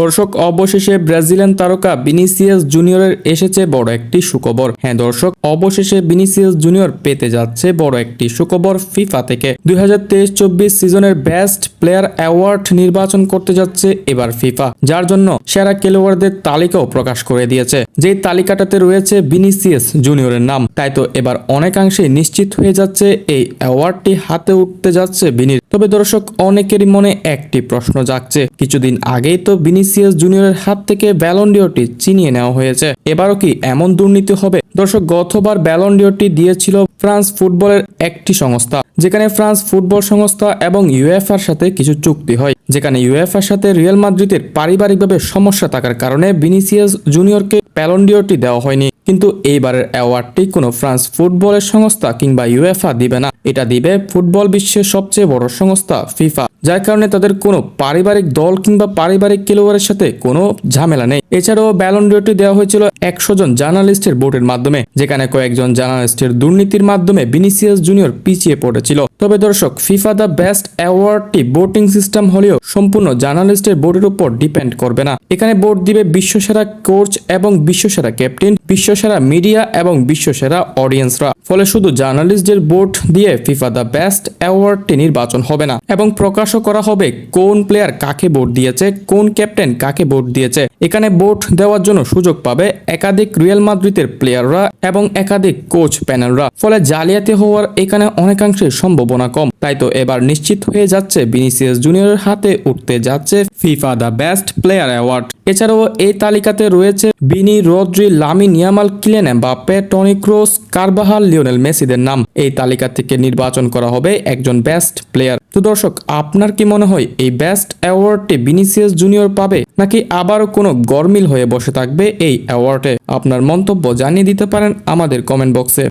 দর্শক, অবশেষে ব্রাজিলিয়ান তারকা বিনিসিয়াস জুনিয়রের এসেছে বড় একটি সুখবর। হ্যাঁ দর্শক, অবশেষে বিনিসিয়াস জুনিয়র পেতে যাচ্ছে বড় একটি সুখবর ফিফা থেকে। দুই হাজার সিজনের বেস্ট প্লেয়ার অ্যাওয়ার্ড নির্বাচন করতে যাচ্ছে এবার ফিফা, যার জন্য সেরা খেলোয়াড়দের তালিকাও প্রকাশ করে দিয়েছে। যেই তালিকাটাতে রয়েছে বিনিসিয়াস জুনিয়রের নাম, তাই তো এবার অনেকাংশে নিশ্চিত হয়ে যাচ্ছে এই অ্যাওয়ার্ডটি হাতে উঠতে যাচ্ছে বিনির তবে দর্শক, অনেকেরই মনে একটি প্রশ্ন জাগছে। কিছুদিন আগেই তো বিনিসিয়াস জুনিয়রের হাত থেকে ব্যালন্ডিওটি চিনিয়ে নেওয়া হয়েছে। এবারও কি এমন দুর্নীতি হবে? দর্শক, গতবার ব্যালন্ডিওটি দিয়েছিল ফ্রান্স ফুটবলের একটি সংস্থা, যেখানে ফ্রান্স ফুটবল সংস্থা এবং ইউএফআর সাথে কিছু চুক্তি হয়। যেখানে ইউএফআর সাথে রিয়াল মাদ্রিদের পারিবারিকভাবে সমস্যা থাকার কারণে বিনিসিয়াস জুনিয়রকে প্যালন্ডিওটি দেওয়া হয়নি। কিন্তু এইবারের অ্যাওয়ার্ডটি কোনো ফ্রান্স ফুটবলের সংস্থা কিংবা ইউএফআ দিবে না। এটা দিবে ফুটবল বিশ্বের সবচেয়ে বড় সংস্থা ফিফা যার কারণে তাদের কোনো পারিবারিক দল কিংবা পারিবারিক খেলোয়াড়ের সাথে কোনো ঝামেলা নেই। এছাড়াও ব্যালন্ডিওটি দেওয়া হয়েছিল একশো জন জার্নালিস্টের ভোটের মাধ্যমে, যেখানে কয়েকজন জার্নালিস্টের দুর্নীতির মাধ্যমে বিনিসিয়াস জুনিয়র পিছিয়ে পড়েছিল। তবে দর্শক ফিফা দ্য বেস্ট অ্যাওয়ার্ডটি ভোটিং সিস্টেম হলেও সম্পূর্ণ জার্নালিস্টের ভোটের উপর ডিপেন্ড করবে না। এখানে ভোট দিবে বিশ্বসেরা কোচ এবং বিশ্বসেরা ক্যাপ্টেন বিশ্বসেরা মিডিয়া এবং বিশ্বসেরা অডিয়েন্সরা ফলে শুধু জার্নালিস্টদের ভোট দিয়ে ফিফা দ্য বেস্ট অ্যাওয়ার্ডটি নির্বাচন হবে না, এবং প্রকাশও করা হবে কোন প্লেয়ার কাকে ভোট দিয়েছে, কোন ক্যাপ্টেন কাকে ভোট দিয়েছে। এখানে ভোট দেওয়ার জন্য সুযোগ পাবে একাধিক রিয়াল মাদ্রিদের প্লেয়াররা এবং একাধিক কোচ প্যানেলরা ফলে জালিয়াতি হওয়ার এখানে অনেকাংশে সম্ভাবনা কম। তাই তো এবার নিশ্চিত হয়ে যাচ্ছে বিনিসিয়াস জুনিয়রের হাতে উঠতে যাচ্ছে FIFA the best player award এছাড়াও এই তালিকাতে রয়েছে Vini Rodri Lamine Yamal Kylian Mbappe Toni Kroos Carvajal Lionel মেসিদের নাম। এই তালিকা থেকে নির্বাচন করা হবে একজন বেস্ট প্লেয়ার তো দর্শক, আপনার কি মনে হয় এই বেস্ট অ্যাওয়ার্ডটি বিনিসিয়াস জুনিয়র পাবে, নাকি আবারও কোনো গরমিল হয়ে বসে থাকবে এই অ্যাওয়ার্ডে আপনার মন্তব্য জানিয়ে দিতে পারেন আমাদের কমেন্ট বক্সে